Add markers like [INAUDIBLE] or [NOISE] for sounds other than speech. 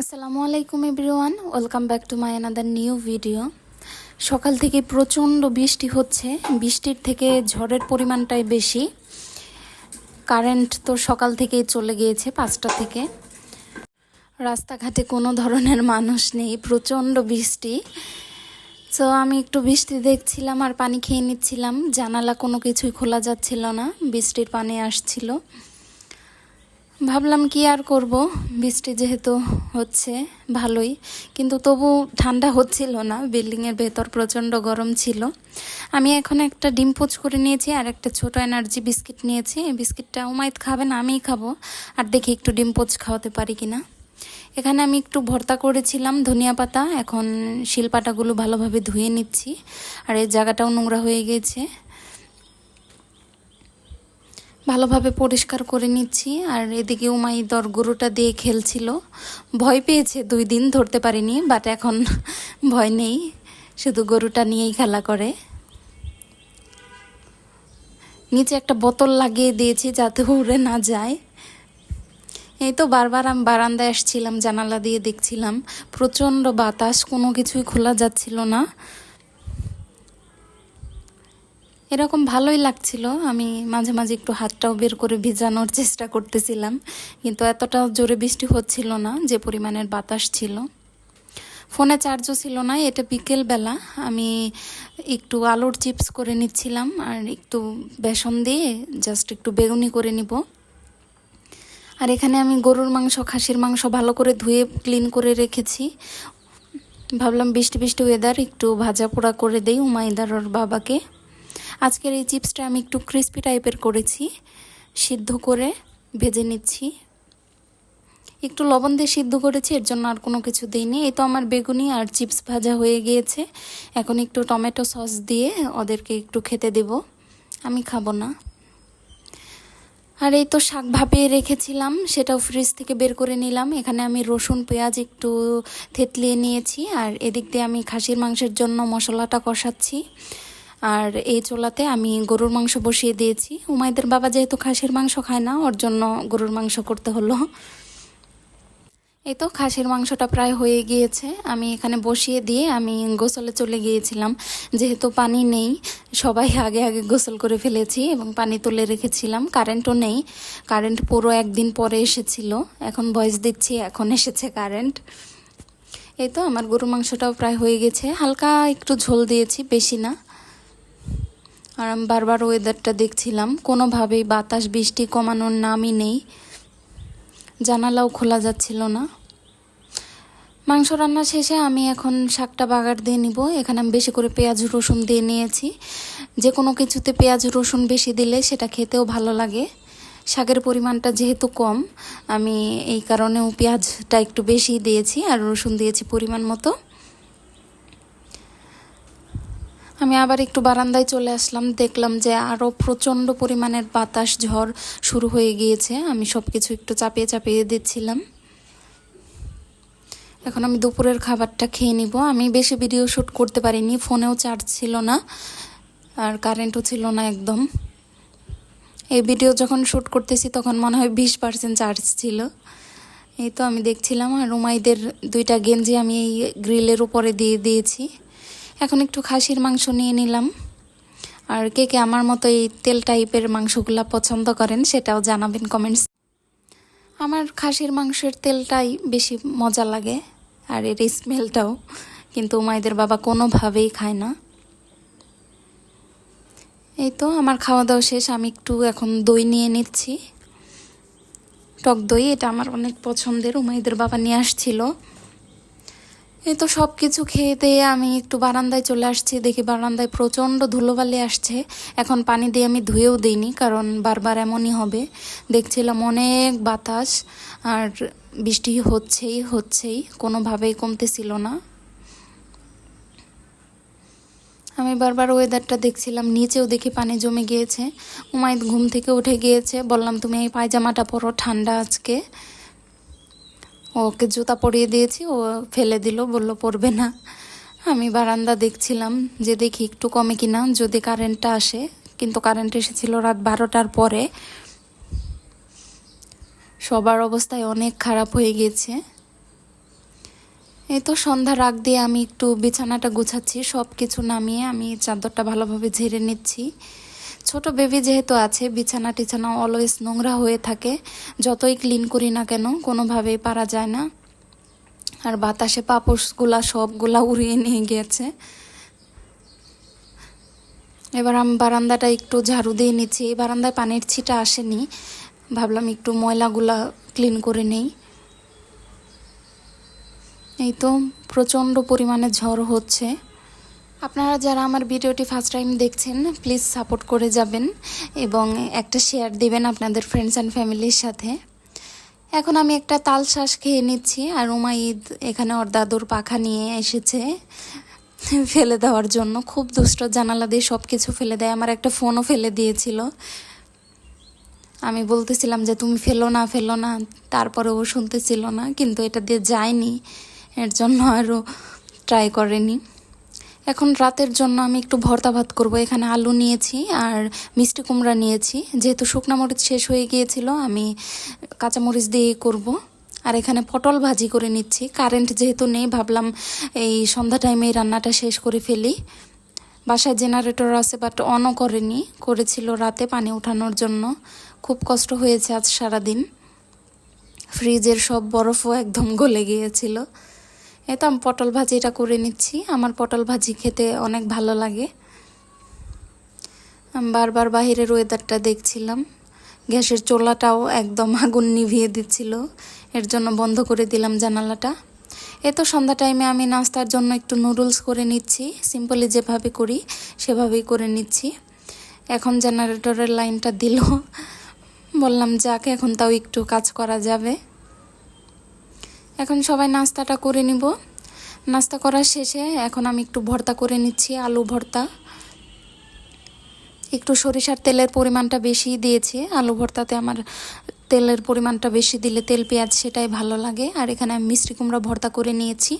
আসসালামু আলাইকুম everyone, welcome back to my another new video. সকাল থেকে প্রচণ্ড বৃষ্টি হচ্ছে, বৃষ্টির থেকে ঝড়ের পরিমাণটাই বেশি। কারেন্ট তো সকাল থেকেই চলে গিয়েছে পাঁচটা থেকে। রাস্তাঘাটে কোনো ধরনের মানুষ নেই, প্রচণ্ড বৃষ্টি। তো আমি একটু বৃষ্টি দেখছিলাম আর পানি খেয়ে নিচ্ছিলাম, জানালা কোনো কিছুই খোলা যাচ্ছিল না, বৃষ্টির পানি আসছিল। ভাবলাম কি আর করব? বৃষ্টি যেহেতু হচ্ছে, ভালোই। কিন্তু তবু ঠান্ডা হচ্ছিল না, বিল্ডিংয়ের ভেতর প্রচণ্ড গরম ছিল। আমি এখন একটা ডিম পোচ করে নিয়েছি আর একটা ছোট এনার্জি বিস্কিট নিয়েছি। এই বিস্কিটটা উমাইত খাবে না, আমিই খাব। আর দেখি একটু ডিম পোচ খাওয়াতে পারি কিনা। এখানে আমি একটু ভর্তা করেছিলাম, ধনিয়া পাতা। এখন শিলপাটাগুলো ভালোভাবে ধুয়ে নিচ্ছি। আর এই জায়গাটাও নোংরা হয়ে গেছে। ভালোভাবে পরিষ্কার করে নিচ্ছি। আর এদিকে উমাই দর গরুটা দিয়ে খেলছিল। ভয় পেয়েছে, দুই দিন ধরতে পারিনি বাট এখন [LAUGHS] ভয় নেই। শুধু গরুটা নিয়েই খেলা করে। নিচে একটা বোতল লাগিয়ে দিয়েছি যাতে উড়ে না যায়। এই তো বারবার আমি বারান্দায় আসছিলাম, জানালা দিয়ে দেখছিলাম। প্রচণ্ড বাতাস, কোনো কিছুই খোলা যাচ্ছিল না। এরকম ভালোই লাগছিল। আমি মাঝে মাঝে একটু হাতটাও বের করে ভিজানোর চেষ্টা করতেছিলাম। কিন্তু এতটা জোরে বৃষ্টি হচ্ছিল না, যে পরিমাণের বাতাস ছিল। ফোনে চার্জও ছিল না, এটা বিকেলবেলা। আমি একটু আলুর চিপস করে নিচ্ছিলাম আর একটু বেসন দিয়ে জাস্ট একটু বেগুনি করে নিব। আর এখানে আমি গরুর মাংস, খাসির মাংস ভালো করে ধুয়ে ক্লিন করে রেখেছি। ভাবলাম বৃষ্টি বৃষ্টি ওয়েদার একটু ভাজা পোড়া করে দেই উমাইদার ওর বাবাকে। আজকের এই চিপসটা আমি একটু ক্রিস্পি টাইপের করেছি, সিদ্ধ করে ভেজে নিচ্ছি। একটু লবণ দিয়ে সিদ্ধ করেছি, এর জন্য আর কোনো কিছু দিইনি। এই তো আমার বেগুনি আর চিপস ভাজা হয়ে গিয়েছে। এখন একটু টমেটো সস দিয়ে ওদেরকে একটু খেতে দেব। আমি খাব না। আর এই তো শাক ভাপিয়ে রেখেছিলাম, সেটাও ফ্রিজ থেকে বের করে নিলাম। এখানে আমি রসুন, পেঁয়াজ একটু থেতলিয়ে নিয়েছি, আর এদিক দিয়ে আমি খাসির মাংসের জন্য মশলাটা কষাচ্ছি। আর এই চোলাতে আমি গরুর মাংস বসিয়ে দিয়েছি। উমাইদের বাবা যেহেতু খাসির মাংস খায় না, ওর জন্য গরুর মাংস করতে হলো। এই তো খাসির মাংসটা প্রায় হয়ে গিয়েছে। আমি এখানে বসিয়ে দিয়ে আমি গোসলে চলে গিয়েছিলাম। যেহেতু পানি নেই, সবাই আগে আগে গোসল করে ফেলেছি এবং পানি তুলে রেখেছিলাম। কারেন্টও নেই, কারেন্ট পুরো একদিন পরে এসেছিল। এখন ভয়েস দিচ্ছি, এখন এসেছে কারেন্ট। এই তো আমার গরু মাংসটাও প্রায় হয়ে গেছে। হালকা একটু ঝোল দিয়েছি, বেশি না। আর আমি বারবার ওয়েদারটা দেখছিলাম। কোনোভাবেই বাতাস, বৃষ্টি কমানোর নামই নেই। জানালাও খোলা যাচ্ছিল না। মাংস রান্না শেষে আমি এখন শাকটা বাগার দিয়ে নিব। এখানে আমি বেশি করে পেঁয়াজ, রসুন দিয়ে নিয়েছি। যে কোনো কিছুতে পেঁয়াজ, রসুন বেশি দিলে সেটা খেতেও ভালো লাগে। শাকের পরিমাণটা যেহেতু কম, আমি এই কারণেও পেঁয়াজটা একটু বেশি দিয়েছি আর রসুন দিয়েছি পরিমাণ মতো। আমি আবার একটু বারান্দায় চলে আসলাম। দেখলাম যে আরও প্রচণ্ড পরিমাণের বাতাস, ঝড় শুরু হয়ে গিয়েছে। আমি সব কিছু একটু চাপিয়ে চাপিয়ে দিচ্ছিলাম। এখন আমি দুপুরের খাবারটা খেয়ে নিব। আমি বেশি ভিডিও শ্যুট করতে পারিনি, ফোনেও চার্জ ছিল না আর কারেন্টও ছিল না একদম। এই ভিডিও যখন শ্যুট করতেছি তখন মনে হয় বিশ পার্সেন্ট চার্জ ছিল। এই তো আমি দেখছিলাম, আর রুমাইদের দুইটা গেঞ্জি আমি এই গ্রিলের উপরে দিয়ে দিয়েছি। এখন একটু খাসির মাংস নিয়ে নিলাম। আর কে কে আমার মতো এই তেল টাইপের মাংসগুলো পছন্দ করেন সেটাও জানাবেন কমেন্টস আমার খাসির মাংসের তেলটাই বেশি মজা লাগে আর এর স্মেলটাও কিন্তু মায়েদের বাবা কোনোভাবেই খায় না। এই তো আমার খাওয়া দাওয়া শেষ, আমি একটু এখন দই নিয়ে নিচ্ছি। টক দই, এটা আমার অনেক পছন্দের, উমাইদের বাবা নিয়ে আসছিল। এই তো সব কিছু খেয়ে দিয়ে আমি একটু বারান্দায় চলে আসছি। দেখি বারান্দায় প্রচণ্ড ধুলোবালি আসছে। এখন পানি দিয়ে আমি ধুয়েও দিইনি, কারণ বারবার এমনই হবে। দেখছিলাম অনেক বাতাস, আর বৃষ্টি হচ্ছেই হচ্ছেই, কোনোভাবেই কমতেছিল না। আমি বারবার ওয়েদারটা দেখছিলাম, নিচেও দেখি পানি জমে গিয়েছে। উমায়দ ঘুম থেকে উঠে গিয়েছে, বললাম, তুমি এই পায়জামাটা পরো, ঠান্ডা আজকে। ওকে জুতা পরিয়ে দিয়েছি, ও ফেলে দিল, বলল, পরবে না। আমি বারান্দা দেখছিলাম যে দেখি একটু কমে কিনা, যদি কারেন্টটা আসে, কিন্তু কারেন্ট এসেছিল রাত বারোটার পরে। সবার অবস্থায় অনেক খারাপ হয়ে গিয়েছে। এই তো সন্ধ্যা রাগ দিয়ে আমি একটু বিছানাটা গুছাচ্ছি সব কিছু নামিয়ে আমি চাদরটা ভালোভাবে ঝেড়ে নিচ্ছি। ছোট বেবি যেহেতু আছে, বিছানা টিছানা অলওয়েজ নোংরা হয়ে থাকে। যতই ক্লিন করি না কেন, কোনোভাবেই পারা যায় না। আর বাতাসে পাপোশগুলা সবগুলা উড়িয়ে নিয়ে গিয়েছে। এবার আমি বারান্দাটা একটু ঝাড়ু দিয়ে নিচ্ছি। এই বারান্দায় পানির ছিটা আসেনি। ভাবলাম একটু ময়লাগুলা ক্লিন করে নেই। এই তো প্রচণ্ড পরিমাণে ঝড় হচ্ছে। আপনারা যারা আমার ভিডিওটি ফার্স্ট টাইম দেখছেন প্লিজ সাপোর্ট করে যাবেন এবং একটা শেয়ার দিবেন আপনাদের ফ্রেন্ডস অ্যান্ড ফ্যামিলির সাথে। এখন আমি একটা তাল শ্বাস খেয়ে নিচ্ছি আর উমাইদ এখানে ওর দাদুর পাখা নিয়ে এসেছে ফেলে দেওয়ার জন্য। খুব দুষ্ট জানালা দিয়ে সব কিছু ফেলে দেয়। আমার একটা ফোনও ফেলে দিয়েছিল। আমি বলতেছিলাম যে, তুমি ফেলো না ফেলো না। তারপরে ও শুনতেছিল না, কিন্তু এটা দিয়ে যায়নি। এর জন্য আরও ট্রাই করেনি। এখন রাতের জন্য আমি একটু ভর্তা ভাত করব। এখানে আলু নিয়েছি আর মিষ্টি কুমড়া নিয়েছি। যেহেতু শুকনা মরিচ শেষ হয়ে গিয়েছিল, আমি কাঁচামরিচ দিয়েই করব। আর এখানে পটল ভাজি করে নিচ্ছি। কারেন্ট যেহেতু নেই, ভাবলাম এই সন্ধ্যা টাইমে রান্নাটা শেষ করে ফেলি। বাসায় জেনারেটর আছে বাট অনও করেনি। করেছিল রাতে পানি ওঠানোর জন্য। খুব কষ্ট হয়েছে আজ সারাদিন। ফ্রিজের সব বরফও একদম গলে গিয়েছিল। এই তো আমি পটল ভাজিটা করে নিচ্ছি। আমার পটল ভাজি খেতে অনেক ভালো লাগে। আমি বারবার বাহিরের ওয়েদারটা দেখছিলাম। গ্যাসের চোলাটাও একদম আগুন নিভিয়ে দিচ্ছিল। এর জন্য বন্ধ করে দিলাম জানালাটা। এ তো সন্ধ্যা টাইমে আমি নাস্তার জন্য একটু নুডলস করে নিচ্ছি। সিম্পলি যেভাবে করি, সেভাবেই করে নিচ্ছি। এখন জেনারেটরের লাইনটা দিল। বললাম, যাক, এখন তাও একটু কাজ করা যাবে। এখন সবাই নাস্তাটা করে নিব। নাস্তা করার শেষে এখন আমি একটু ভর্তা করে নিচ্ছি, আলু ভর্তা। একটু সরিষার তেলের পরিমাণটা বেশি দিয়েছি, আলু ভর্তাতে আমার তেলের পরিমাণটা বেশি দিলে তেল, পেঁয়াজ সেটাই ভালো লাগে। আর এখানে আমি মিষ্টি কুমড়া ভর্তা করে নিয়েছি।